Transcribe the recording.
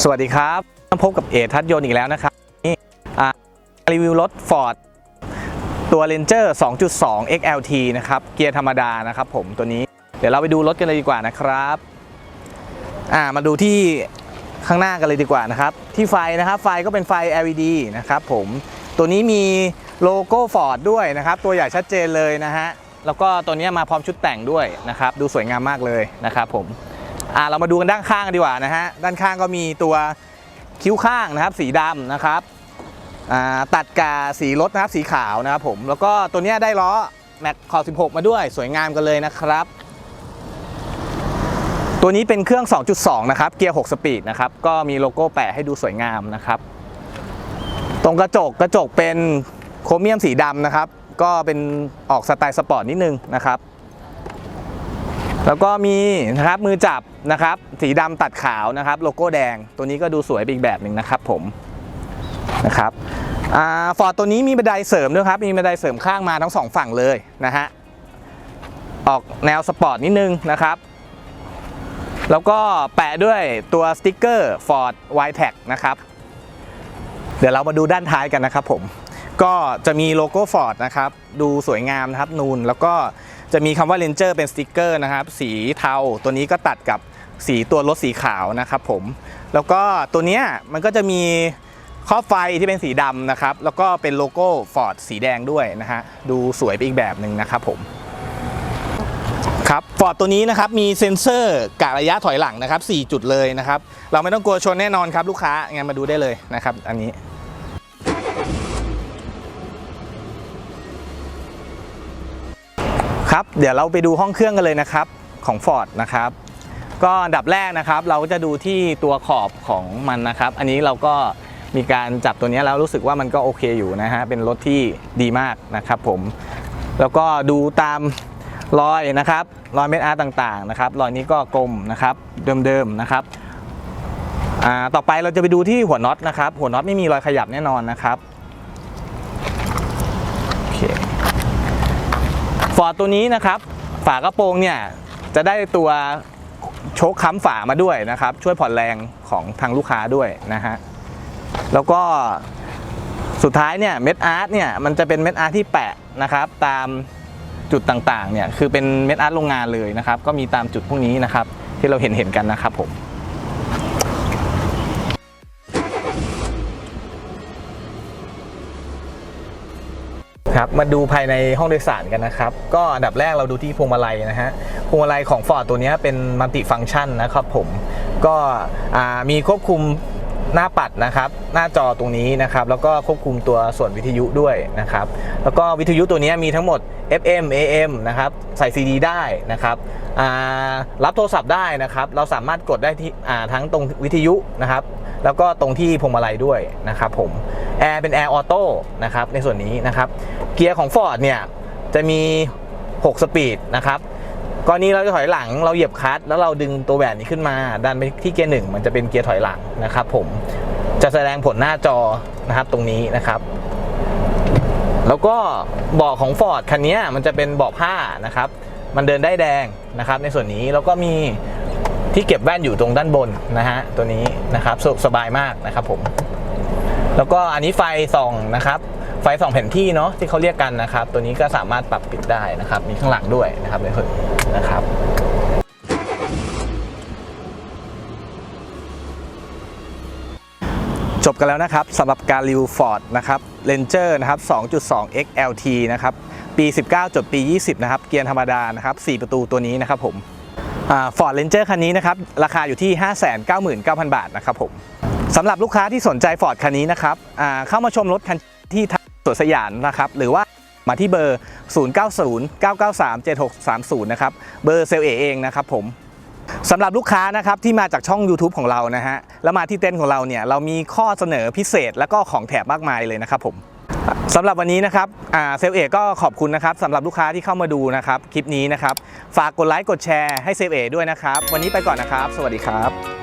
สวัสดีครับพบกับเอทัศน์ยนต์อีกแล้วนะครับนี่รีวิวรถ Ford ตัว Ranger 2.2 XLT นะครับ เกียร์ธรรมดานะครับผมตัวนี้ เดี๋ยวเราไปดูรถกันเลยดีกว่านะครับอ่ามาดูที่ข้างหน้ากันเลยดีกว่านะครับ ที่ไฟนะครับ ไฟก็เป็นไฟ LED นะครับผมตัวนี้มีโลโก้ Ford ด้วยนะครับ ตัวใหญ่ชัดเจนเลยนะฮะแล้วก็ตัวนี้มาพร้อมชุดแต่งด้วยนะครับ ดูสวยงามมากเลยนะครับผม อ่าเรามาดูกันด้านข้างกันดีกว่านะฮะด้านข้างก็มีตัวคิ้วข้างนะครับสีดำนะครับอ่าตัดกาสีรถนะครับสีขาวนะครับผมแล้วก็ตัวนี้ได้ล้อแม็กขอบ16 มาด้วยสวยงามกันเลยนะครับ ตัวนี้เป็นเครื่อง 2.2 นะครับ เกียร์ 6 สปีดนะครับ ก็มีโลโก้แปะให้ดูสวยงามนะครับ ตรงกระจกกระจกเป็นโครเมียมสีดำนะครับ ก็เป็นออกสไตล์สปอร์ตนิดนึงนะครับ แล้วก็มีนะครับมือจับนะครับ สีดำตัดขาวนะครับ โลโก้แดงตัวนี้ก็ดูสวยไปอีกแบบหนึ่งนะครับผมนะครับฟอร์ดตัวนี้มีบันไดเสริมด้วยครับ มีบันไดเสริมข้างมาทั้งสองฝั่งเลยนะฮะออกแนวสปอร์ตนิดนึงนะครับ แล้วก็แปะด้วยตัวสติ๊กเกอร์ Ford w i t e c นะครับ เดี๋ยวเรามาดูด้านท้ายกันนะครับผม ก็จะมีโลโก้ Ford นะครับ ดูสวยงามนะครับนูนแล้วก็ จะมีคำว่า Ranger เป็นสติกเกอร์นะครับ สีเทาตัวนี้ก็ตัดกับสีตัวรถสีขาวนะครับผมแล้วก็ตัวเนี้ยมันก็จะมีครอไฟที่เป็นสีดำนะครับ แล้วก็เป็นโลโก้ Ford สีแดงด้วยนะฮะดูสวยไปอีกแบบหนึ่งนะครับผมครับฟอร์ดตัวนี้นะครับมีเซ็นเซอร์กะระยะถอยหลังนะครับ 4 จุดเลยนะครับ เราไม่ต้องกลัวชนแน่นอนครับลูกค้างั้นมาดูได้เลยนะครับ อันนี้ ครับเดี๋ยวเราไปดูห้องเครื่องกันเลยนะครับของ Ford นะครับก็อันดับแรกนะครับ เราก็จะดูที่ตัวขอบของมันนะครับ อันนี้เราก็มีการจับตัวนี้แล้วรู้สึกว่ามันก็โอเคอยู่นะฮะเป็นรถที่ดีมากนะครับผมแล้วก็ดูตามรอยนะครับรอยเม็ดอาร์ต่างๆนะครับรอยนี้ก็กลมนะครับเดิมๆนะครับอ่าต่อไปเราจะไปดูที่หัวน็อตนะครับ หัวน็อตไม่มีรอยขยับแน่นอนนะครับโอเค ฟอร์ดตัวนี้นะครับ ฝากระโปรงเนี่ยจะได้ตัวโชคค้ำฝามาด้วยนะครับ ช่วยผ่อนแรงของทางลูกค้าด้วยนะฮะแล้วก็สุดท้ายเนี่ยเม็ดอาร์ตเนี่ยมันจะเป็นเม็ดอาร์ตที่แปะนะครับ ตามจุดต่างๆเนี่ยคือเป็นเม็ดอาร์ตโรงงานเลยนะครับ ก็มีตามจุดพวกนี้นะครับ ที่เราเห็นเห็นกันนะครับผม ครับมาดูภายในห้องโดยสารกันนะครับ ก็อันดับแรกเราดูที่พวงมาลัยนะฮะพวงมาลัยของ Ford ตัวนี้เป็นมัลติฟัง c t ชันนะครับผมก็มีควบคุมหน้าปัดนะครับ หน้าจอตรงนี้นะครับ แล้วก็ควบคุมตัวส่วนวิทยุด้วยนะครับ แล้วก็วิทยุตัวนี้มีทั้งหมด FM AM นะครับ ใส่ CD ได้นะครับรับโทรศัพท์ได้นะครับ เราสามารถกดได้ที่ทั้งตรงวิทยุนะครับ แล้วก็ตรงที่พวงมาลัยด้วยนะครับผม แอร์เป็นแอร์ออโต้นะครับในส่วนนี้นะครับเกียร์ของ Ford เนี่ยจะมี 6 สปีดนะครับกรณีเราจะถอยหลังเราเหยียบคลัตช์แล้วเราดึงตัวแหวนนี้ขึ้นมา ดันไปที่เกียร์หนึ่งมันจะเป็นเกียร์ถอยหลังนะครับผมจะแสดงผลหน้าจอนะครับตรงนี้นะครับ แล้วก็เบาะของ Ford คันนี้มันจะเป็นเบาะผ้านะครับ มันเดินได้แดงนะครับ ในส่วนนี้แล้วก็มีที่เก็บแว่นอยู่ตรงด้านบนนะฮะตัวนี้นะครับสะดวกสบายมากนะครับผม แล้วก็อันนี้ไฟส่องนะครับ ไฟส่องแผนที่เนาะที่เขาเรียกกันนะครับ ตัวนี้ก็สามารถปรับปิดได้นะครับ มีข้างหลังด้วยนะครับในส่นนี้นะครับจบกันแล้วนะครับสำหรับการรีวิว Ford นะครับ Ranger นะครับ 2.2 XLT นะครับ ปี 19 จดปี 20 นะครับ เกียร์ธรรมดานะครับ 4 ประตูตัวนี้นะครับผม ฟอร์ดเรนเจอร์คันนี้นะครับ ราคาอยู่ที่ 599,000 บาทนะครับผมสำหรับลูกค้าที่สนใจ Ford คันนี้นะครับเข้ามาชมรถคันที่ทางสวนสยามนะครับ หรือว่ามาที่เบอร์ 0909937630 นะครับ เบอร์เซลเอเองนะครับผมสำหรับลูกค้านะครับที่มาจากช่อง YouTube ของเรานะฮะแล้วมาที่เต้นท์ของเราเนี่ยเรามีข้อเสนอพิเศษแล้วก็ของแถมมากมายเลยนะครับผม สำหรับวันนี้นะครับเซลเอกก็ขอบคุณนะครับสำหรับลูกค้าที่เข้ามาดูนะครับคลิปนี้นะครับ ฝากกดไลค์กดแชร์ให้เซลเอด้วยนะครับ วันนี้ไปก่อนนะครับ สวัสดีครับ